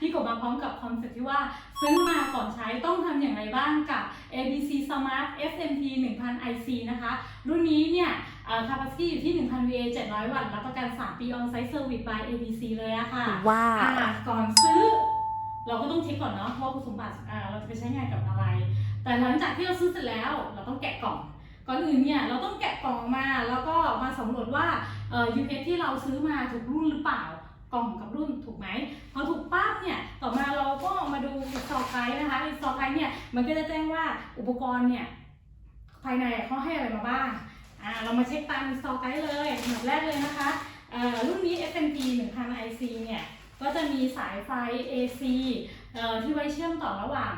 ที่กบมาพร้อมกับคอนเซ็ปต์ที่ว่า ซื้อมาก่อนใช้ต้องทำอย่างไรบ้างกับ ABC Smart SMT 1000 IC นะคะ รุ่นนี้เนี่ยเอ่อ capacity อยู่ที่ 1000 VA 700 วัตต์รับประกัน 3 ปี on-site service by ABC เลยอะค่ะว้าวอะก่อนซื้อ เราก็ต้องเช็คก่อนเนาะว่าคุณสมบัติอ่าเราจะไปใช้งานกับอะไร แต่หลังจากที่เราซื้อเสร็จแล้วเราต้องแกะกล่องก่อนอื่นเนี่ยเราต้องแกะกล่องมาแล้วก็มาสำรวจว่าเอ่อ UPS ที่เราซื้อมาถูกรุ่นหรือเปล่า กล่องกับรุ่นถูกไหมพอถูกปั๊บเนี่ยต่อมาเราก็มาดู install guide นะคะ install guide เนี่ยมันก็จะแจ้งว่าอุปกรณ์เนี่ยภายในเขาให้อะไรมาบ้างอ่าเรามาเช็คตาม install guide เลยอันดับแรกเลยนะคะรุ่นนี้ SMT 1000 IC เนี่ยก็จะมีสายไฟ AC ที่ไว้เชื่อมต่อระหว่าง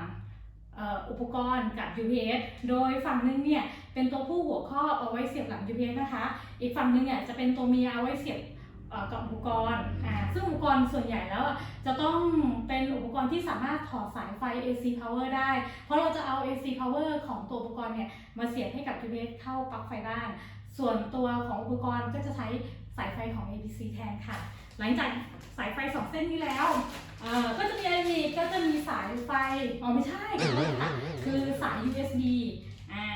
อุปกรณ์กับ UPS โดยฝั่งนึงเนี่ยเป็นตัวผู้หัวข้อเอาไว้เสียบหลัง UPS นะคะ อีกฝั่งนึงเนี่ยจะเป็นตัวเมียเอาไว้เสียบ กับอุปกรณ์อ่าซึ่งอุปกรณ์ส่วนใหญ่แล้วอะจะต้องเป็นอุปกรณ์ที่สามารถถอดสายไฟ AC power ได้ เพราะเราจะเอา AC power ของตัวอุปกรณ์เนี่ยมาเสียบให้กับ UPS เข้าปลั๊กไฟบ้าน ส่วนตัวของอุปกรณ์ก็จะใช้สายไฟของ ABC แทนค่ะ หลังจากสายไฟสองเส้นนี้แล้วเอ่อก็จะมีอะไรอีกก็จะมีสายไฟ อ๋อไม่ใช่ คือสาย USB อ่า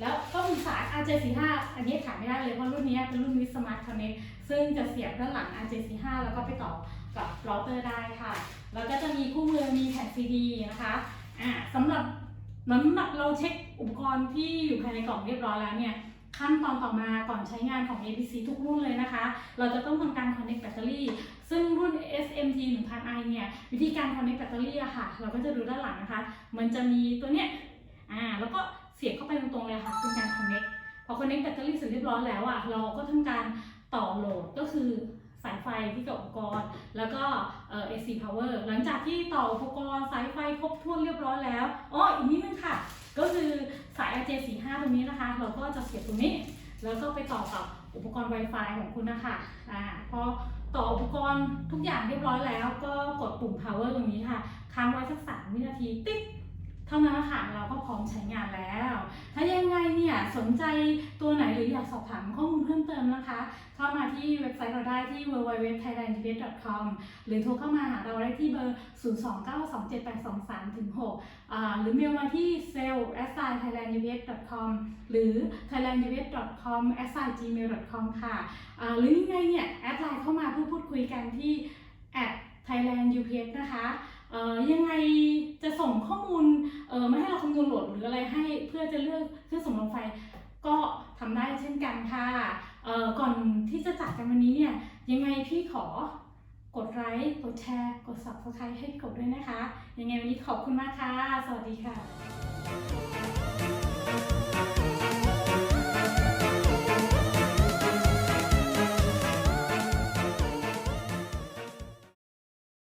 แล้ว ก็มีสาย RJ45 อันนี้ขาดไม่ได้เลยเพราะรุ่นนี้เป็นรุ่น With Smart Connect ซึ่งจะเสียบด้านหลัง RJ45 แล้วก็ไปต่อกับเราเตอร์ได้ค่ะ แล้วก็จะมีคู่มือมีแผ่น CD นะคะอ่าสำหรับน้ำหนักเราเช็คอุปกรณ์ที่อยู่ภายในกล่องเรียบร้อยแล้วเนี่ยขั้นตอนต่อมาก่อนใช้งานของ ABC ทุกรุ่นเลยนะคะ เราจะต้องทำการ connect แบตเตอรี่ ซึ่งรุ่น SMT 1000i เนี่ยวิธีการ connect แบตเตอรี่อะค่ะ เราก็จะดูด้านหลังนะคะ มันจะมีตัวเนี้ยอ่าแล้วก็ เสียบเข้าไปตรงๆเลยค่ะเป็นการ connect พอ connect แบตเตอรี่เสร็จเรียบร้อยแล้วอะเราก็ทำการต่อโหลดก็คือสายไฟที่กับอุปกรณ์ แล้วก็เอ่อ AC power หลังจากที่ต่ออุปกรณ์สายไฟครบถ้วนเรียบร้อยแล้วอ๋ออีกนิดนึงค่ะ ก็คือสาย RJ45 ตรงนี้นะคะ เราก็จะเสียบตรงนี้ แล้วก็ไปต่อกับอุปกรณ์ Wi-Fi ของคุณนะคะอ่าพอต่ออุปกรณ์ทุกอย่างเรียบร้อยแล้ว ก็กดปุ่ม power ตรงนี้ค่ะ ค้างไว้สักสามวินาที ติ๊ก เท่านั้นค่ะเราก็พร้อมใช้งานแล้ว ถ้ายังไงเนี่ยสนใจตัวไหนหรืออยากสอบถามข้อมูลเพิ่มเติมนะคะ เข้ามาที่เว็บไซต์เราได้ที่ www.thailandtibet.com หรือโทรเข้ามาหาเราได้ที่เบอร์ 029278236 หรือเมลมาที่ sales thailandtibet.com หรือ thailandtibet.com gmail.com ค่ะ หรือยังไงเนี่ยแอดไลน์เข้ามาเพื่อพูดคุยกันที่ thailand ups นะคะ ยังไงจะส่งข้อมูลเอ่อมาให้เราคำนวณโหลดหรืออะไรให้เพื่อจะเลือกเครื่องสำรองไฟ ก็ทำได้เช่นกันค่ะก่อนที่จะจากกันวันนี้เนี่ยยังไงพี่ขอกดไลค์กดแชร์ กด subscribe ให้กดด้วยนะคะ ยังไงวันนี้ขอบคุณมากค่ะ สวัสดีค่ะ